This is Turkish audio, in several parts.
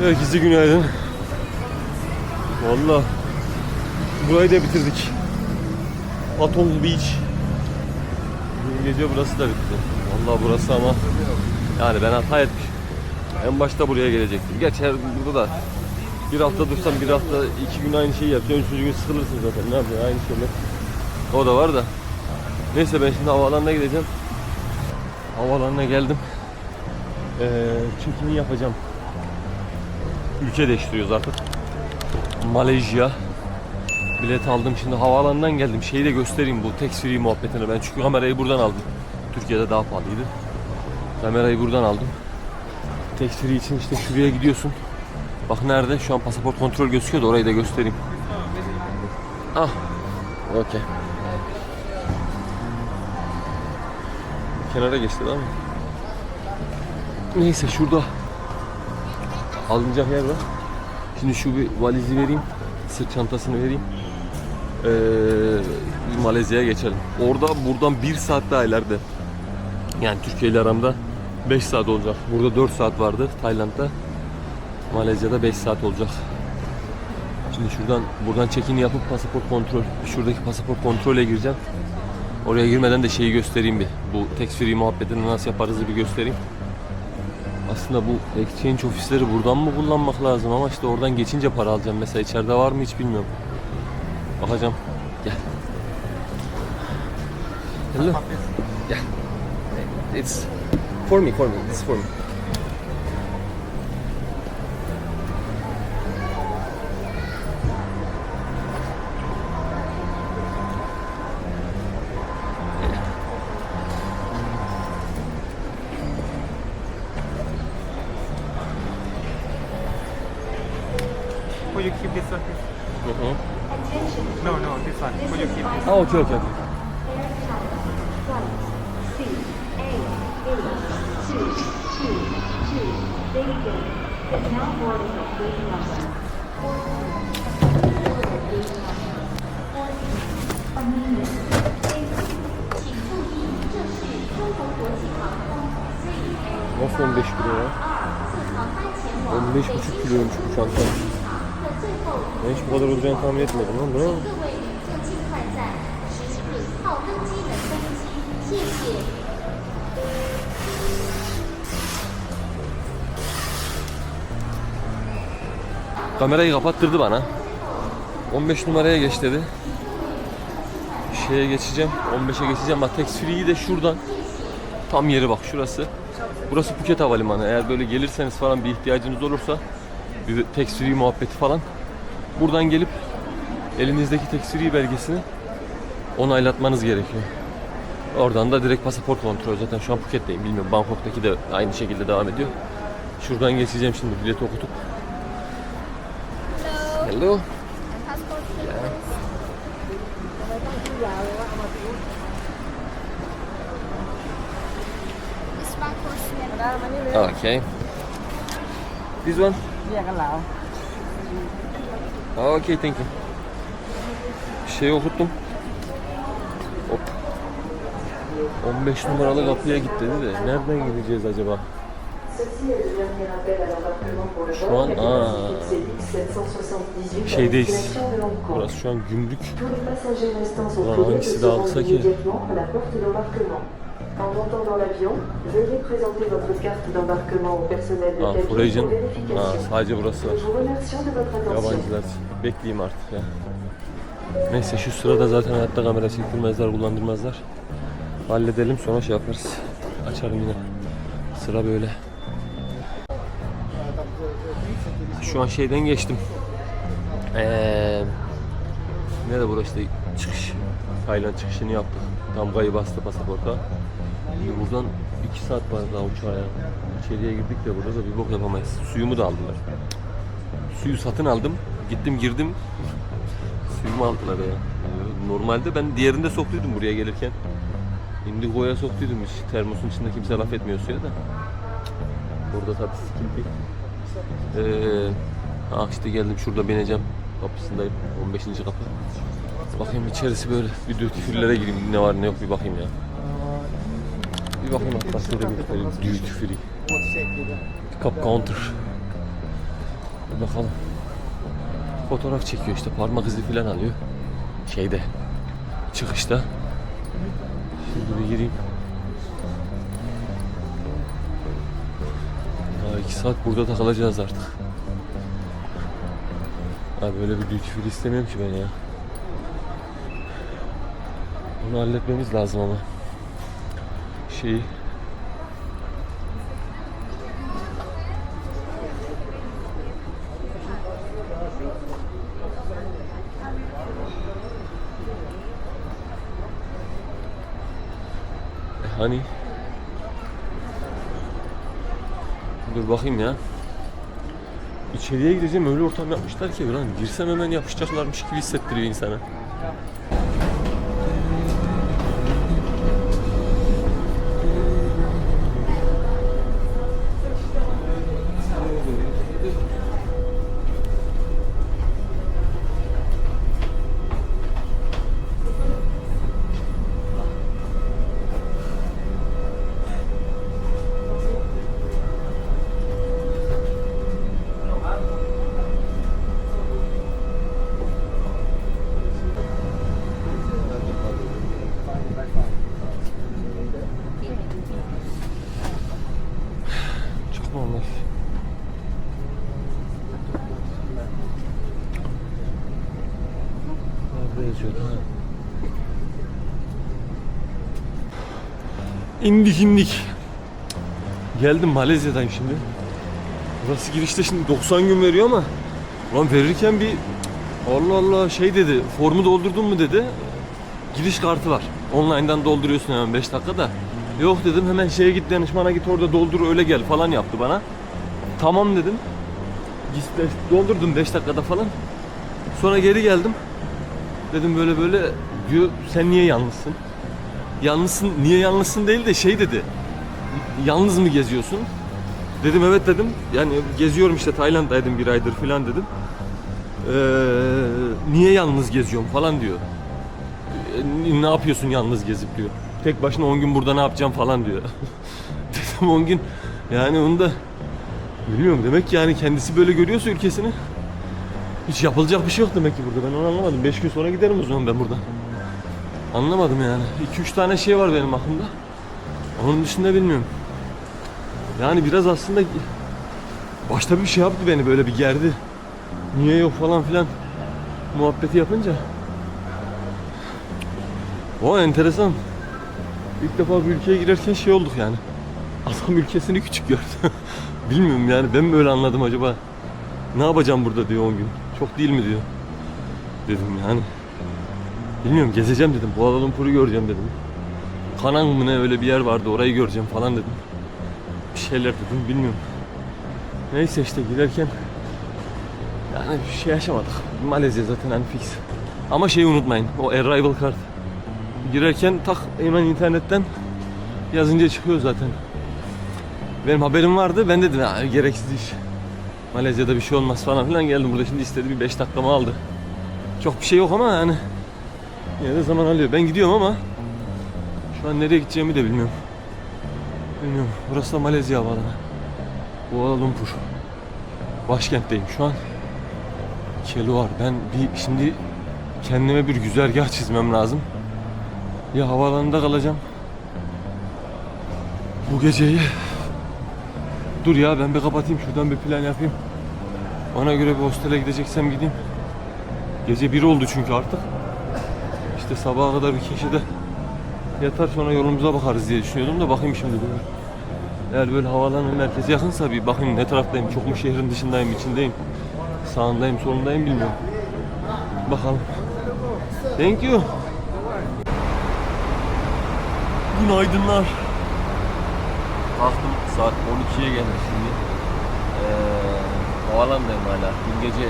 Herkese günaydın. Valla burayı da bitirdik. Patong Beach. Dün gece burası da bitti. Valla burası ama yani ben hata etmişim. En başta buraya gelecektim. Geç her burada da bir hafta dursan bir hafta iki gün aynı şeyi yapacaksın. Üçüncü gün sıkılırsın zaten. Ne yapacaksın aynı şeyler. O da var da. Neyse ben şimdi havaalanına gideceğim. Havaalanına geldim. Ee, check-in yapacağım. Ülke değiştiriyoruz artık. Malezya. Bilet aldım şimdi havaalanından geldim. Şeyi de göstereyim bu tax free muhabbetini. Ben çünkü kamerayı buradan aldım. Türkiye'de daha pahalıydı. Kamerayı buradan aldım. Tax free için işte şuraya gidiyorsun. Bak nerede? Şu an pasaport kontrol gözüküyor da orayı da göstereyim. Ah. Okey. Kenara geçti değil mi? Neyse şurada alınacak yer var. Şimdi şu bir valizi vereyim. Sırt çantasını vereyim. Ee, Malezya'ya geçelim. Orada buradan bir saat daha ileride. Yani Türkiye ile aramda 5 saat olacak. Burada 4 saat vardı Tayland'da. Malezya'da 5 saat olacak. Şimdi şuradan buradan check-in yapıp pasaport kontrol, şuradaki pasaport kontrole gireceğim. Oraya girmeden de şeyi göstereyim bir. Bu tax free muhabbetini nasıl yaparızı bir göstereyim. Aslında bu exchange ofisleri buradan mı kullanmak lazım ama işte oradan geçince para alacağım. Mesela içeride var mı hiç bilmiyorum. Bakacağım. Gel. Hello. Gel. It's for me, for me. This for me. Okey okey. Nasıl 15 kilo ya? 15 buçuk kiloymuş bu çanta. Ben hiç bu kadar olacağını tahmin etmedim lan. Kamerayı kapattırdı bana. 15 numaraya geç dedi. Şeye geçeceğim. 15'e geçeceğim. Bak tax free'yi de şuradan. Tam yeri bak şurası. Burası Phuket Havalimanı. Eğer böyle gelirseniz falan bir ihtiyacınız olursa bir tax free muhabbeti falan. Buradan gelip elinizdeki tax free belgesini onaylatmanız gerekiyor. Oradan da direkt pasaport kontrolü. Zaten şu an Phuket'teyim. Bilmiyorum Bangkok'taki de aynı şekilde devam ediyor. Şuradan geçeceğim şimdi bileti okutup. Hello. Hello. Yeah. Okay. This one? Yeah, Okay, thank you. Şeyi okuttum. 15 numaralı kapıya git dedi de nereden gideceğiz acaba? Şu an aa, şeydeyiz. Burası şu an gümrük. Ulan hangisi daha kısa ki? En montant dans sadece burası var. Nous vous. Yabancılar. Bekleyeyim artık ya. Neyse şu sırada zaten hayatta kamera çektirmezler, kullandırmazlar. Halledelim sonra şey yaparız. Açarım yine. Sıra böyle. Şu an şeyden geçtim. Eee ne de burası işte çıkış. Tayland çıkışını yaptık. Damgayı bastı pasaporta. Buradan 2 saat var daha uçağa. İçeriye girdik de burada da bir bok yapamayız. Suyumu da aldılar. Suyu satın aldım. Gittim girdim. Suyumu aldılar ya. Normalde ben diğerinde soktuydum buraya gelirken. Indigo'ya soktuydum hiç. Termosun içinde kimse laf etmiyor suya da. Burada tabii sıkıntı. Ee, ah işte geldim şurada bineceğim. Kapısındayım. 15. kapı. Bakayım içerisi böyle. Bir duty free'lere gireyim. Ne var ne yok bir bakayım ya. Bir bakayım hatta şöyle bir böyle free. Cup counter. Bir bakalım. Fotoğraf çekiyor işte parmak izi falan alıyor. Şeyde çıkışta. Şimdi bir gireyim. Daha iki saat burada takılacağız artık. Ha böyle bir duty free istemiyorum ki ben ya. Onu halletmemiz lazım ama. Şeyi Hani? Dur bakayım ya. İçeriye gireceğim öyle ortam yapmışlar ki lan girsem hemen yapışacaklarmış gibi hissettiriyor insana. İndik indik. Geldim Malezya'dayım şimdi. Burası girişte şimdi 90 gün veriyor ama Ulan verirken bir Allah Allah şey dedi formu doldurdun mu dedi giriş kartı var. Online'dan dolduruyorsun hemen 5 dakikada. Yok dedim hemen şeye git danışmana git orada doldur öyle gel falan yaptı bana. Tamam dedim. Doldurdum 5 dakikada falan. Sonra geri geldim. Dedim böyle böyle diyor sen niye yalnızsın? Yalnızsın niye yalnızsın değil de şey dedi. Yalnız mı geziyorsun? Dedim evet dedim. Yani geziyorum işte Tayland'daydım bir aydır falan dedim. Ee, niye yalnız geziyorum falan diyor. "E, Ne yapıyorsun yalnız gezip diyor. Tek başına 10 gün burada ne yapacağım falan diyor. dedim 10 gün yani onu da bilmiyorum demek ki yani kendisi böyle görüyorsa ülkesini hiç yapılacak bir şey yok demek ki burada. Ben onu anlamadım. 5 gün sonra giderim o zaman ben buradan. Anlamadım yani. 2-3 tane şey var benim aklımda. Onun dışında bilmiyorum. Yani biraz aslında başta bir şey yaptı beni böyle bir gerdi. Niye yok falan filan muhabbeti yapınca. O enteresan. İlk defa bir ülkeye girerken şey olduk yani. Adam ülkesini küçük gördü. Bilmiyorum yani ben mi öyle anladım acaba? Ne yapacağım burada diyor 10 gün. Çok değil mi diyor. Dedim yani. Bilmiyorum gezeceğim dedim. Kuala Lumpur'u göreceğim dedim. Kanang mı ne öyle bir yer vardı orayı göreceğim falan dedim. Bir şeyler dedim bilmiyorum. Neyse işte giderken yani bir şey yaşamadık. Malezya zaten hani fix. Ama şeyi unutmayın. O arrival card. Girerken tak hemen internetten yazınca çıkıyor zaten. Benim haberim vardı. Ben dedim ya gereksiz iş. Malezya'da bir şey olmaz falan filan geldim burada şimdi istedi bir 5 dakikamı aldı. Çok bir şey yok ama yani yine de zaman alıyor. Ben gidiyorum ama şu an nereye gideceğimi de bilmiyorum. Bilmiyorum. Burası da Malezya havaalanı. Kuala Lumpur. Başkentteyim şu an. Keluar. Ben bir şimdi kendime bir güzergah çizmem lazım. Ya havaalanında kalacağım. Bu geceyi Dur ya ben bir kapatayım şuradan bir plan yapayım. Ona göre bir hostele gideceksem gideyim. Gece bir oldu çünkü artık. İşte sabaha kadar bir köşede yatar sonra yolumuza bakarız diye düşünüyordum da bakayım şimdi böyle. Eğer böyle havaalanı merkezi yakınsa bir bakayım ne taraftayım. Çok mu şehrin dışındayım, içindeyim. Sağındayım, solundayım bilmiyorum. Bakalım. Thank you. Günaydınlar. Kalktım saat 12'ye geldi şimdi. Ee, havalandayım hala. Dün gece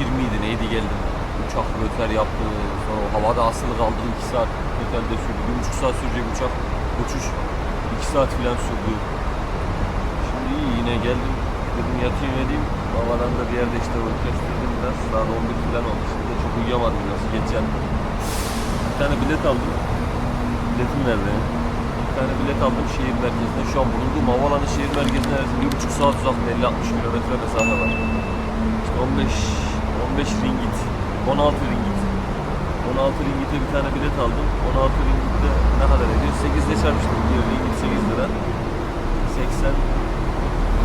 1 miydi neydi geldim. Uçak röter yaptı. Sonra o havada asılı kaldım 2 saat röterde sürdü. 1,5 saat sürecek uçak uçuş 2 saat falan sürdü. Şimdi iyi yine geldim. Dedim yatayım edeyim. Havalanda bir yerde işte rötleştirdim biraz. Saat 11 falan oldu. Şimdi de çok uyuyamadım. Nasıl geçeceğim. Bir tane bilet aldım. Biletim nerede? Bir tane bilet aldım şehir merkezine. Şu an bulunduğum havaalanı şehir merkezine bir buçuk saat uzakta 50-60 kilometre mesafe var. 15 15 ringgit. 16 ringgit. 16 ringgite bir tane bilet aldım. 16 ringitte ne kadar ediyor? 8 ile çarpmıştım. Bir ringgit 8 lira. 80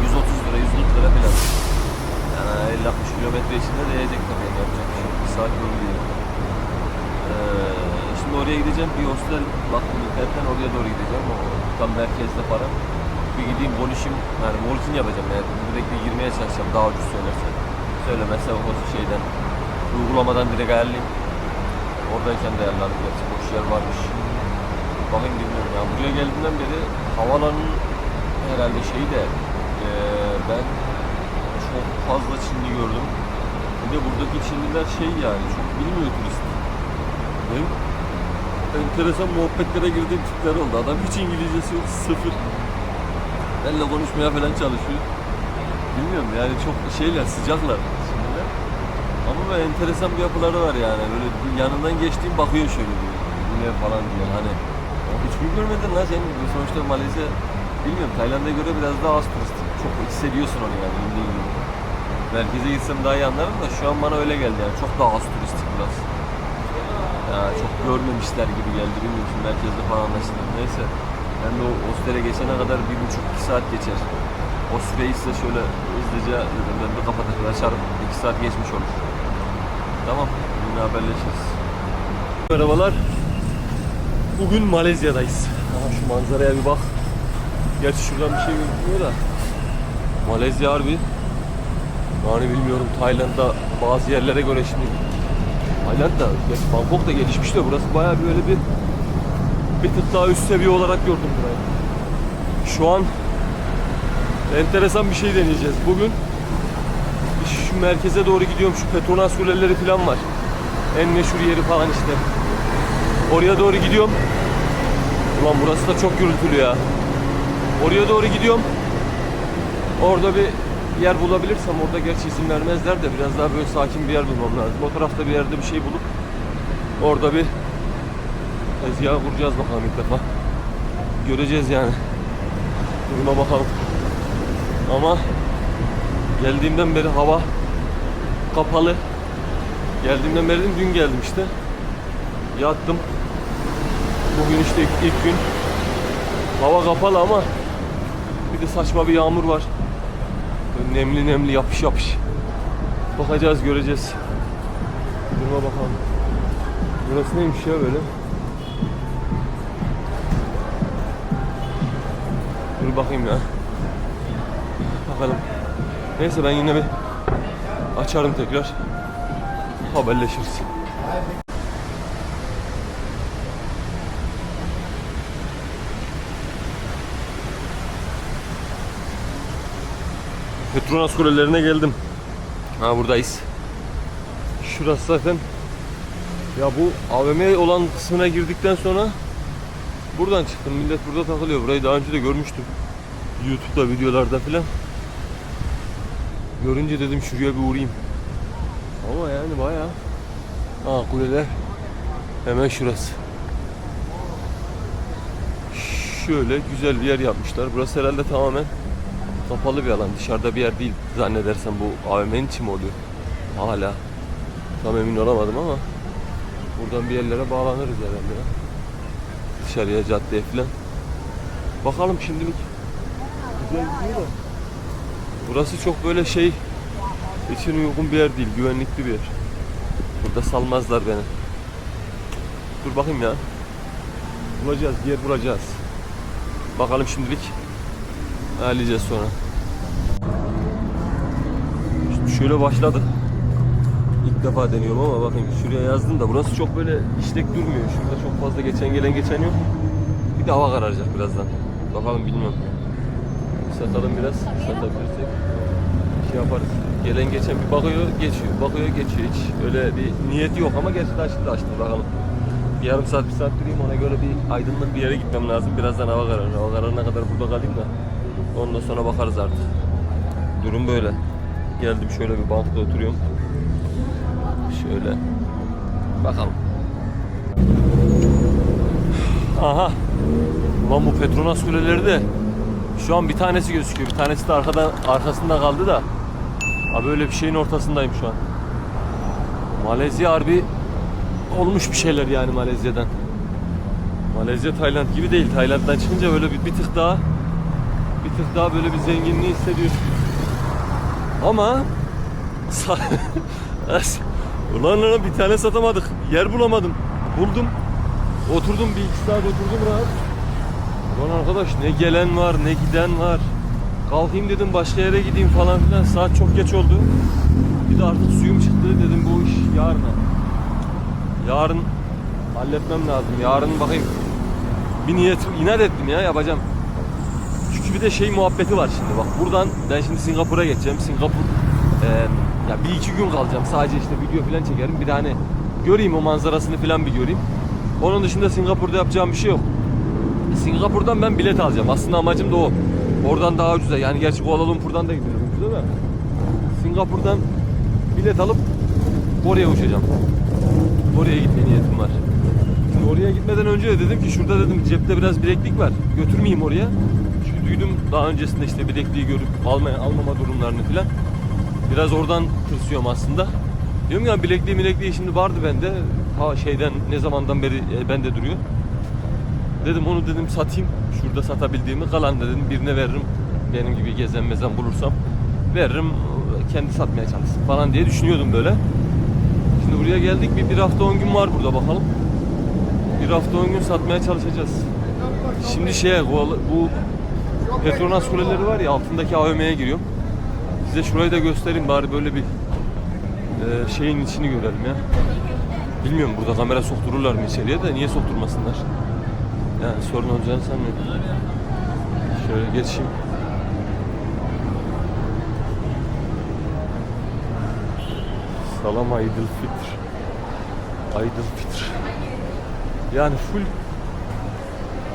130 lira, 140 lira falan. Yani 50-60 kilometre içinde değecek tabii. Yani yapacak bir şey. Bir saat yol gidiyor. Ee, şimdi oraya gideceğim. Bir hostel baktım internetten oraya doğru gideceğim. O tam merkezde para. Bir gideyim konuşayım. Yani walking yapacağım yani. Direkt bir girmeye çalışacağım daha ucuz söylerse. Söylemezse o şeyden uygulamadan direkt ayarlayayım. Oradayken de ayarlarım. Gerçi boş yer varmış. Bakayım bilmiyorum ya. Buraya geldiğimden beri havalanın herhalde şeyi de eee, ben çok fazla Çinli gördüm. Bir de buradaki Çinliler şey yani çok bilmiyor turist. Benim enteresan muhabbetlere girdiğim tipler oldu. Adam hiç İngilizcesi yok, sıfır. Benimle konuşmaya falan çalışıyor. Bilmiyorum yani çok şeyler, sıcaklar. Ama enteresan bir yapıları var yani. Böyle yanından geçtiğim bakıyor şöyle diyor. Falan diyor. Hani "Ya hiç mi görmedin lan sen? Sonuçta Malezya bilmiyorum Tayland'a göre biraz daha az turistik. Çok hissediyorsun onu yani indiğin. Merkeze gitsem daha iyi anlarım da şu an bana öyle geldi yani. Çok daha az turistik burası. Ya çok görmemişler gibi geldi. Bilmiyorum şimdi merkezde falan anlaşılır. Neyse. Ben de o hostele geçene kadar bir buçuk iki saat geçer. O süreyi size şöyle hızlıca ben de kapatır açarım. İki saat geçmiş olur. Tamam. Yine haberleşiriz. Merhabalar. Bugün Malezya'dayız. Aha şu manzaraya bir bak. Gerçi şuradan bir şey gözükmüyor da. Malezya harbi. Yani bilmiyorum Tayland'da bazı yerlere göre şimdi Tayland'da, gerçi Bangkok da gelişmiş de burası bayağı böyle bir bir tık daha üst seviye olarak gördüm burayı. Şu an enteresan bir şey deneyeceğiz. Bugün şu merkeze doğru gidiyorum. Şu Petronas kuleleri falan var. En meşhur yeri falan işte. Oraya doğru gidiyorum. Ulan burası da çok gürültülü ya. Oraya doğru gidiyorum. Orada bir yer bulabilirsem orada gerçi izin vermezler de biraz daha böyle sakin bir yer bulmam lazım. O tarafta bir yerde bir şey bulup orada bir tezgah kuracağız bakalım ilk defa. Göreceğiz yani. Duruma bakalım. Ama geldiğimden beri hava kapalı. Geldiğimden beri dün geldim işte. Yattım. Bugün işte ilk, ilk gün. Hava kapalı ama bir de saçma bir yağmur var. Böyle nemli nemli yapış yapış. Bakacağız göreceğiz. Duruma bakalım. Burası neymiş ya böyle? Dur bakayım ya. Bakalım. Neyse ben yine bir açarım tekrar. Haberleşiriz. Petronas kulelerine geldim. Ha buradayız. Şurası zaten ya bu AVM olan kısmına girdikten sonra buradan çıktım. Millet burada takılıyor. Burayı daha önce de görmüştüm. YouTube'da videolarda filan. Görünce dedim şuraya bir uğrayayım. Ama yani bayağı Ha kuleler hemen şurası. Şöyle güzel bir yer yapmışlar. Burası herhalde tamamen kapalı bir alan. Dışarıda bir yer değil zannedersem bu AVM'nin içi mi oluyor? Hala. Tam emin olamadım ama buradan bir yerlere bağlanırız herhalde. ya. Dışarıya caddeye falan. Bakalım şimdilik. Güzel gidiyor da. Burası çok böyle şey için uygun bir yer değil. Güvenlikli bir yer. Burada salmazlar beni. Dur bakayım ya. Bulacağız, yer bulacağız. Bakalım şimdilik. Ayarlayacağız sonra. Şimdi şöyle başladı. İlk defa deniyorum ama bakın şuraya yazdım da burası çok böyle işlek durmuyor. Şurada çok fazla geçen gelen geçen yok. Bir de hava kararacak birazdan. Bakalım bilmiyorum. Satalım biraz. Satabilirsek şey yaparız. Gelen geçen bir bakıyor geçiyor. Bakıyor geçiyor. Hiç öyle bir niyeti yok ama gerçekten şimdi açtım bakalım. Bir yarım saat bir saat durayım ona göre bir aydınlık bir yere gitmem lazım. Birazdan hava kararır. Hava kararına kadar burada kalayım da ondan sonra bakarız artık. Durum böyle. Geldim şöyle bir bankta oturuyorum. Şöyle. Bakalım. Aha. Lan bu Petronas kuleleri de şu an bir tanesi gözüküyor. Bir tanesi de arkadan arkasında kaldı da. Abi böyle bir şeyin ortasındayım şu an. Malezya harbi olmuş bir şeyler yani Malezya'dan. Malezya Tayland gibi değil. Tayland'dan çıkınca böyle bir, bir tık daha bir tık daha böyle bir zenginliği hissediyorsun. Ama Ulan lan bir tane satamadık. Yer bulamadım. Buldum. Oturdum bir iki saat oturdum rahat. Ulan arkadaş ne gelen var ne giden var. Kalkayım dedim başka yere gideyim falan filan. Saat çok geç oldu. Bir de artık suyum çıktı dedim bu iş yarına. Yarın halletmem lazım. Yarın bakayım. Bir niyet inat ettim ya yapacağım. Çünkü bir de şey muhabbeti var şimdi bak buradan ben şimdi Singapur'a geçeceğim. Singapur e, ya bir iki gün kalacağım. Sadece işte video falan çekerim. Bir de hani göreyim o manzarasını falan bir göreyim. Onun dışında Singapur'da yapacağım bir şey yok. Singapur'dan ben bilet alacağım. Aslında amacım da o. Oradan daha ucuza. Yani gerçi Kuala Lumpur'dan da gidiyorum ucuza da. Singapur'dan bilet alıp oraya uçacağım. Oraya gitme niyetim var. Şimdi oraya gitmeden önce de dedim ki şurada dedim cepte biraz bileklik var. Götürmeyeyim oraya. Çünkü duydum daha öncesinde işte bilekliği görüp almaya almama durumlarını filan. Biraz oradan tırsıyorum aslında. Diyorum ya bilekliği bilekliği şimdi vardı bende. Ha şeyden ne zamandan beri e, bende duruyor. Dedim onu dedim satayım. Şurada satabildiğimi kalan dedim birine veririm. Benim gibi gezen mezen bulursam veririm. Kendi satmaya çalışsın falan diye düşünüyordum böyle. Şimdi buraya geldik bir, bir hafta 10 gün var burada bakalım. Bir hafta 10 gün satmaya çalışacağız. Şimdi şeye bu, Petronas kuleleri var ya altındaki AVM'ye giriyorum. Size şurayı da göstereyim bari böyle bir e, şeyin içini görelim ya. Bilmiyorum burada kamera soktururlar mı içeriye de niye sokturmasınlar? Yani sorun olacağını sanmıyorum. Şöyle geçeyim. Salam Aydıl Fitr. Aydıl Fitr. Yani full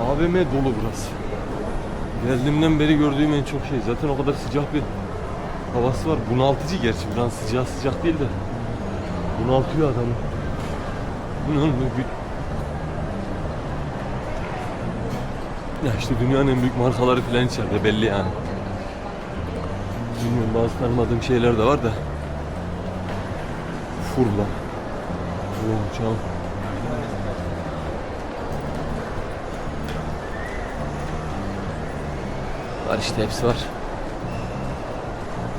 AVM dolu burası. Geldiğimden beri gördüğüm en çok şey. Zaten o kadar sıcak bir havası var. Bunaltıcı gerçi. Buradan sıcak sıcak değil de. Bunaltıyor adamı. Bunun Ya işte dünyanın en büyük markaları falan içeride belli yani. Bilmiyorum bazı tanımadığım şeyler de var da. Furla. Longchamp. Var işte hepsi var.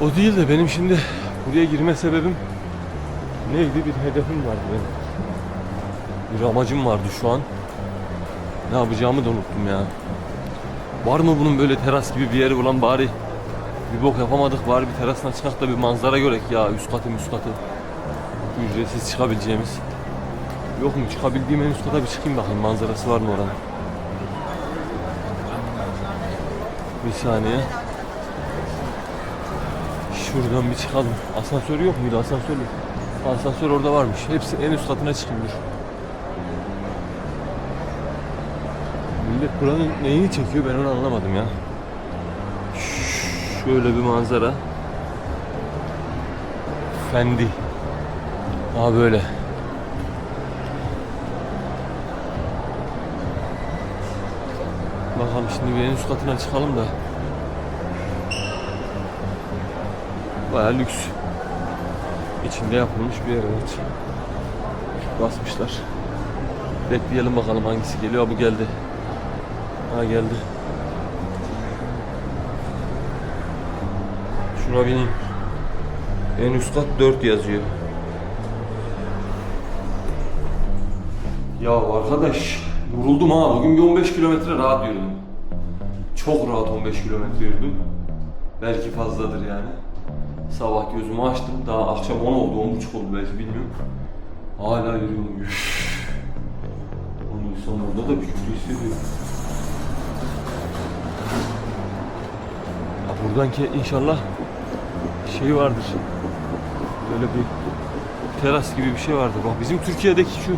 O değil de benim şimdi buraya girme sebebim neydi? Bir hedefim vardı benim. Bir amacım vardı şu an. Ne yapacağımı da unuttum ya. Var mı bunun böyle teras gibi bir yeri? Ulan bari bir bok yapamadık bari bir terasına çıkak da bir manzara görek ya üst katı üst katı. Ücretsiz çıkabileceğimiz. Yok mu? Çıkabildiğim en üst kata bir çıkayım bakayım. Manzarası var mı oranın? Bir saniye. Şuradan bir çıkalım. Asansör yok muydu? Asansör asansör orada varmış. Hepsi en üst katına çıkayım Millet buranın neyini çekiyor ben onu anlamadım ya. Şöyle bir manzara. Fendi. Aa böyle. Bakalım şimdi bir en üst katına çıkalım da. Baya lüks. İçinde yapılmış bir yer evet. Basmışlar. Bekleyelim bakalım hangisi geliyor. Bu geldi. Ha geldi. Şuna bineyim. En üst kat 4 yazıyor. Ya arkadaş yoruldum ha. Bugün bir 15 kilometre rahat yürüdüm. Çok rahat 15 kilometre yürüdüm. Belki fazladır yani. Sabah gözümü açtım. Daha akşam 10 oldu, 10.30 oldu belki bilmiyorum. Hala yürüyorum. Üff. Onu insan da bir kötü hissediyor. Buradan ki inşallah şey vardır. Böyle bir teras gibi bir şey vardır. Bak bizim Türkiye'deki şu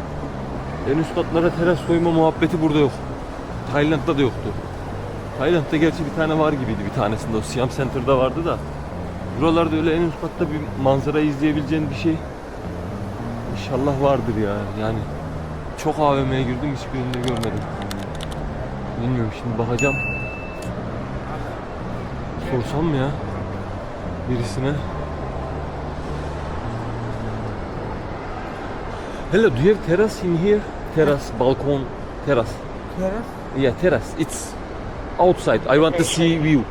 en üst katlara teras koyma muhabbeti burada yok. Tayland'da da yoktu. Tayland'da gerçi bir tane var gibiydi bir tanesinde. O Siam Center'da vardı da. Buralarda öyle en üst katta bir manzara izleyebileceğin bir şey İnşallah vardır ya. Yani çok AVM'ye girdim hiçbirinde görmedim. Bilmiyorum şimdi bakacağım sorsam mı ya birisine? Hello, do you have terrace in here? Terrace, balkon, terrace. Terrace? Yeah, terrace. It's outside. I want to see view.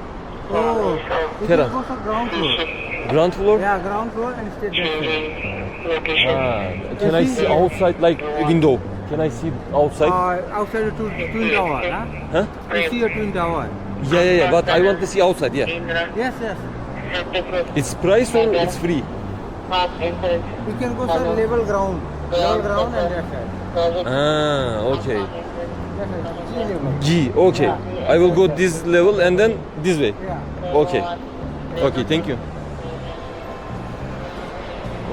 Oh, oh terrace. It is ground floor. Ground floor? Yeah, ground floor and state direction. Ah, can I see outside like window? Can I see outside? Uh, outside the twin tower, huh? Huh? You see a twin tower. Yeah, yeah, yeah. But I want to see outside. Yeah. Yes, yes. It's price or it's free? You can go to level ground. Level ground and that side. Ah, okay. G level. G. Okay. I will go this level and then this way. Yeah. Okay. Okay, thank you.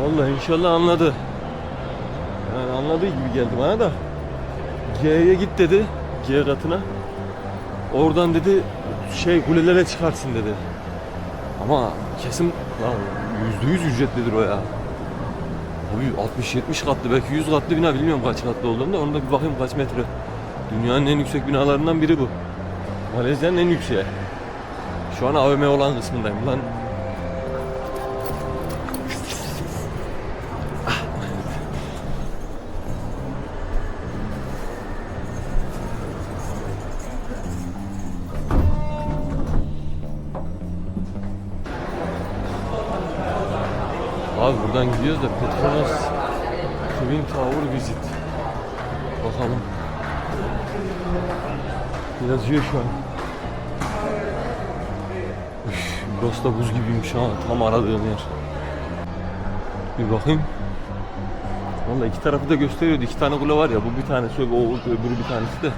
Vallahi inşallah anladı. Yani anladığı gibi geldi bana da. G'ye git dedi. G katına. Oradan dedi şey kulelere çıkarsın dedi. Ama kesin lan yüzde yüz ücretlidir o ya. Abi 60-70 katlı belki 100 katlı bina bilmiyorum kaç katlı olduğunu da onu da bir bakayım kaç metre. Dünyanın en yüksek binalarından biri bu. Malezya'nın en yükseği. Şu an AVM olan kısmındayım lan. Abi buradan gidiyoruz da Petronas Twin Tower Visit. Bakalım. Yazıyor şu an. Üf, burası da buz gibiymiş ha. Tam aradığım yer. Bir bakayım. Vallahi iki tarafı da gösteriyordu. İki tane kule var ya. Bu bir tanesi o öbürü bir tanesi de.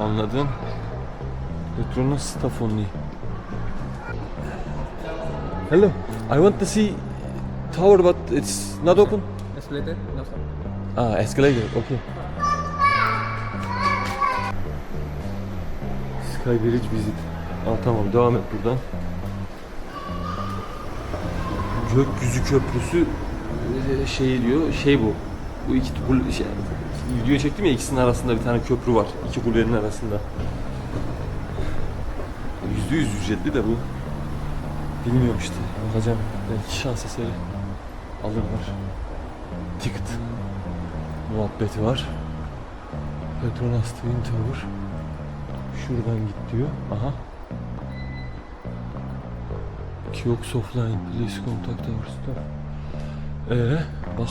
Anladın? Petronas Stafoni. Hello. I want to see tower but it's not open. Escalator? No, sir. Ah, escalator. Okay. Sky Bridge visit. Aa, tamam devam et buradan. Gökyüzü köprüsü e, şey diyor. Şey bu. Bu iki kule şey, video çektim ya ikisinin arasında bir tane köprü var. İki kulenin arasında. Yüzde yüz ücretli de bu. Bilmiyorum işte. Bakacağım. Belki şans eseri alırlar. Ticket muhabbeti var. Petronas Twin Tower. Şuradan git diyor. Aha. Kiosk offline. Please contact our staff. Ee, bak.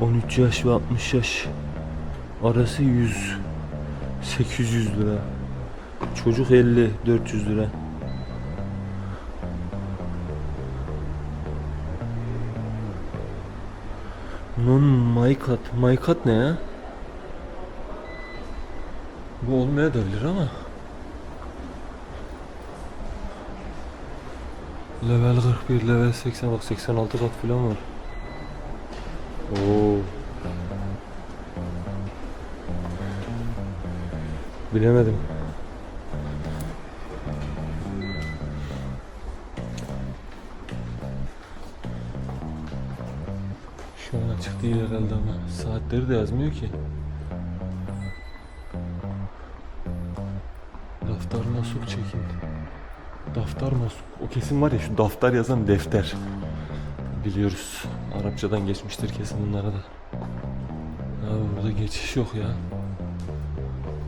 ...13 yaş ve 60 yaş... ...arası 100... ...800 lira... ...çocuk 50... ...400 lira... Non Maykat. Maykat ne ya? Bu olmayabilir ama. Level 41, level 80 bak 86 kat falan var. Oo. Bilemedim. Değil herhalde ama saatleri de yazmıyor ki. Daftar Masuk çekin. Daftar Masuk. O kesin var ya şu daftar yazan defter. Biliyoruz. Arapçadan geçmiştir kesin bunlara da. Abi burada geçiş yok ya.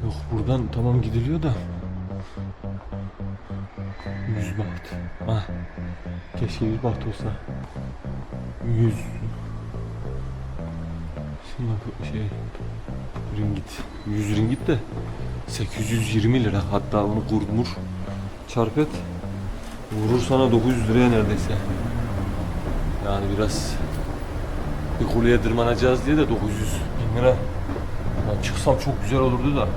Yok buradan tamam gidiliyor da. Yüz baht. Ah. Keşke yüz baht olsa. Yüz. Bu şey ringit 100 ringit de 820 lira. Hatta onu kurmur çarp et vurur sana 900 liraya neredeyse. Yani biraz bir kuleye tırmanacağız diye de 900 bin lira. Ya çıksam çok güzel olurdu da.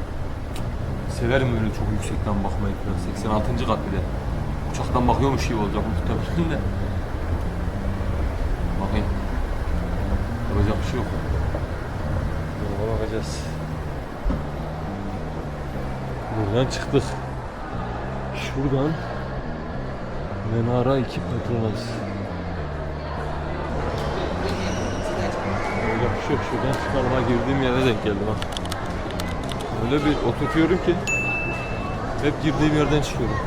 Severim öyle çok yüksekten bakmayı falan. 86. kat bir de uçaktan bakıyormuş gibi olacak muhtemelen de bakayım. Yapacak bir şey yok Bakacağız. Buradan çıktık. Şuradan Menara 2 Petronas. Şey yok. Şuradan çıkalım. Ha girdiğim yere denk geldim ha. Öyle bir oturtuyorum ki hep girdiğim yerden çıkıyorum.